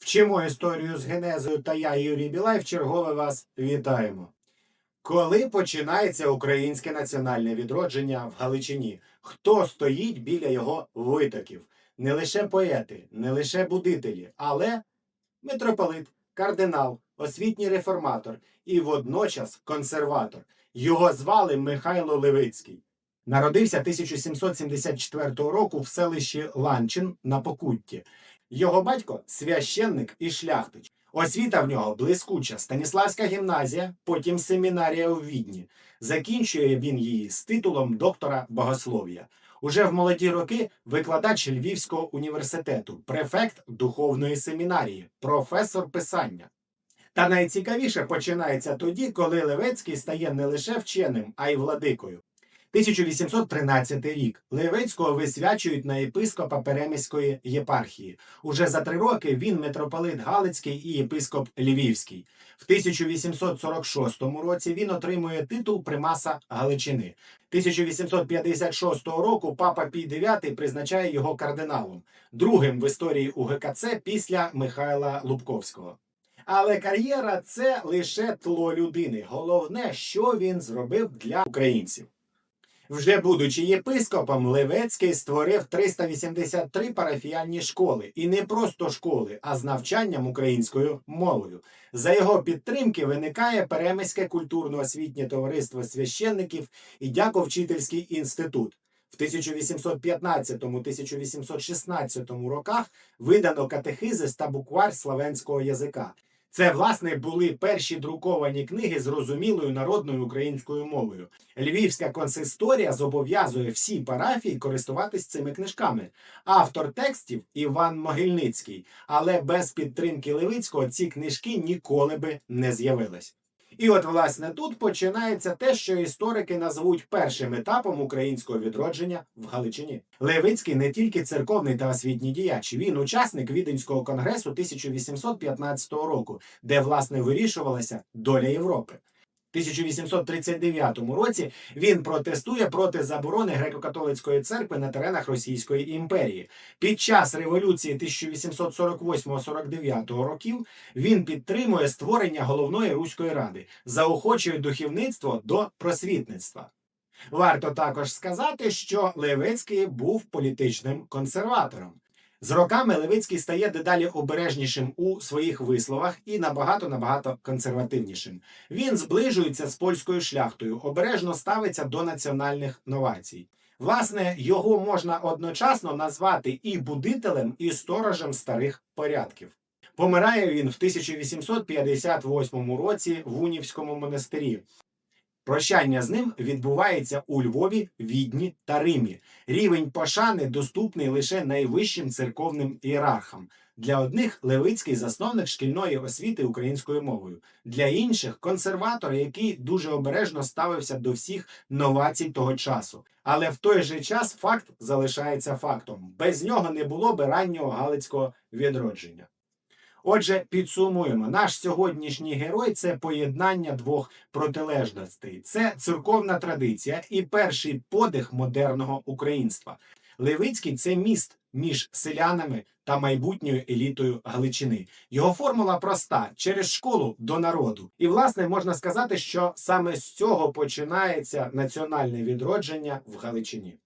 Вчимо історію з генезою та я, Юрій Білай, в чергове вас вітаємо. Коли починається українське національне відродження в Галичині? Хто стоїть біля його витоків? Не лише поети, не лише будителі, але митрополит, кардинал, освітній реформатор і водночас консерватор. Його звали Михайло Левицький. Народився 1774 року в селищі Ланчин на Покутті. Його батько священник і шляхтич. Освіта в нього блискуча, Станіславська гімназія, потім семінарія у Відні. Закінчує він її з титулом доктора богослов'я. Уже в молоді роки викладач Львівського університету, префект духовної семінарії, професор писання. Та найцікавіше починається тоді, коли Левецький стає не лише вченим, а й владикою. 1813 рік Левецького висвячують на єпископа Переміської єпархії. Уже за три роки він митрополит Галицький і єпископ Львівський. В 1846 році він отримує титул примаса Галичини. 1856 року папа Пій IX призначає його кардиналом, другим в історії УГКЦ після Михайла Лубковського. Але кар'єра це лише тло людини. Головне, що він зробив для українців. Вже будучи єпископом, Левецький створив 383 парафіальні школи, і не просто школи, а з навчанням українською мовою. За його підтримки виникає Перемиське культурно-освітнє товариство священників і Дяковчительський інститут. В 1815-1816 роках видано катехизис та буквар славянського язика. Це, власне, були перші друковані книги зрозумілою народною українською мовою. Львівська консисторія зобов'язує всі парафії користуватись цими книжками. Автор текстів Іван Могильницький, але без підтримки Левицького ці книжки ніколи би не з'явились. І от, власне, тут починається те, що історики назвуть першим етапом українського відродження в Галичині. Левицький не тільки церковний та освітній діяч, він учасник Віденського конгресу 1815 року, де власне вирішувалася доля Європи. В 1839 році він протестує проти заборони греко-католицької церкви на теренах Російської імперії. Під час революції 1848-49 років він підтримує створення головної руської ради, заохочує духовництво до просвітництва. Варто також сказати, що Левицький був політичним консерватором. З роками Левицький стає дедалі обережнішим у своїх висловах і набагато набагато консервативнішим. Він зближується з польською шляхтою, обережно ставиться до національних новацій. Власне, його можна одночасно назвати і будителем, і сторожем старих порядків. Помирає він в 1858 році в Унівському монастирі. Прощання з ним відбувається у Львові, Відні та Римі. Рівень пошани доступний лише найвищим церковним ієрархам. Для одних Левицький засновник шкільної освіти українською мовою, для інших консерватор, який дуже обережно ставився до всіх новацій того часу. Але в той же час факт залишається фактом: без нього не було би раннього галицького відродження. Отже, підсумуємо, наш сьогоднішній герой це поєднання двох протилежностей. Це церковна традиція і перший подих модерного українства. Левицький це міст між селянами та майбутньою елітою Галичини. Його формула проста: через школу до народу. І, власне, можна сказати, що саме з цього починається національне відродження в Галичині.